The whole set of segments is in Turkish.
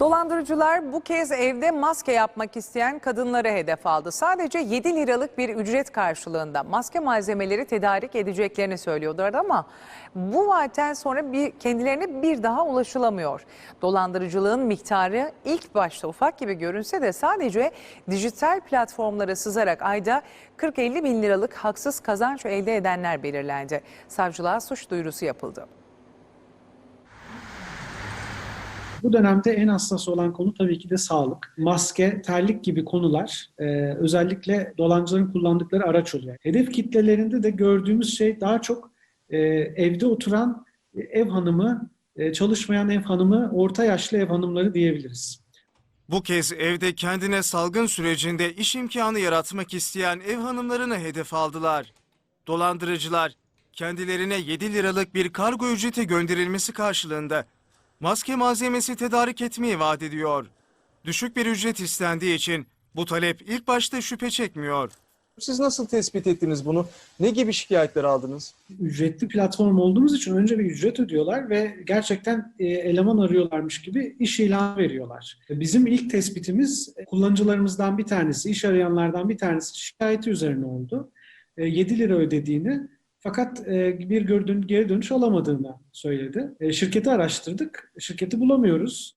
Dolandırıcılar bu kez evde maske yapmak isteyen kadınları hedef aldı. Sadece 7 liralık bir ücret karşılığında maske malzemeleri tedarik edeceklerini söylüyorlar ama bu vaatten sonra bir kendilerine bir daha ulaşılamıyor. Dolandırıcılığın miktarı ilk başta ufak gibi görünse de sadece dijital platformlara sızarak ayda 40-50 bin liralık haksız kazanç elde edenler belirlendi. Savcılığa suç duyurusu yapıldı. Bu dönemde en hassas olan konu tabii ki de sağlık. Maske, terlik gibi konular e, özellikle dolancıların kullandıkları araç oluyor. Hedef kitlelerinde de gördüğümüz şey daha çok e, evde oturan ev hanımı, e, çalışmayan ev hanımı, orta yaşlı ev hanımları diyebiliriz. Bu kez evde kendine salgın sürecinde iş imkanı yaratmak isteyen ev hanımlarını hedef aldılar. Dolandırıcılar kendilerine 7 liralık bir kargo ücreti gönderilmesi karşılığında maske malzemesi tedarik etmeyi vaat ediyor. Düşük bir ücret istendiği için bu talep ilk başta şüphe çekmiyor. Siz nasıl tespit ettiniz bunu? Ne gibi şikayetler aldınız? Ücretli platform olduğumuz için önce bir ücret ödüyorlar ve gerçekten e, eleman arıyorlarmış gibi iş ilanı veriyorlar. Bizim ilk tespitimiz e, kullanıcılarımızdan bir tanesi, iş arayanlardan bir tanesi şikayeti üzerine oldu. E, 7 lira ödediğini fakat e, bir gördüğün geri dönüş alamadığını söyledi. E, Şirketi araştırdık, şirketi bulamıyoruz.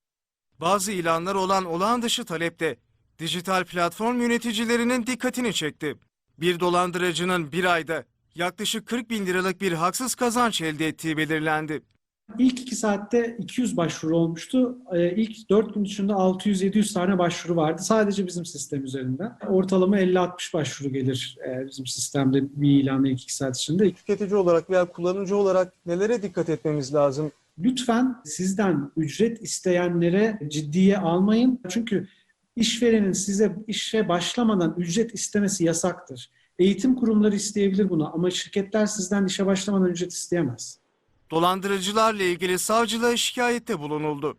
Bazı ilanlar olan olağan dışı talepte dijital platform yöneticilerinin dikkatini çekti. Bir dolandırıcının bir ayda yaklaşık 40 bin liralık bir haksız kazanç elde ettiği belirlendi. İlk iki saatte 200 başvuru olmuştu. Ee, İlk 4 gün içinde 600-700 tane başvuru vardı. Sadece bizim sistem üzerinden. Ortalama 50-60 başvuru gelir e, bizim sistemde bir ilanla ilk iki saat içinde. Tüketici olarak veya kullanıcı olarak nelere dikkat etmemiz lazım? Lütfen sizden ücret isteyenlere ciddiye almayın. Çünkü işverenin size işe başlamadan ücret istemesi yasaktır. Eğitim kurumları isteyebilir bunu ama şirketler sizden işe başlamadan ücret isteyemez. Dolandırıcılarla ilgili savcılığa şikayette bulunuldu.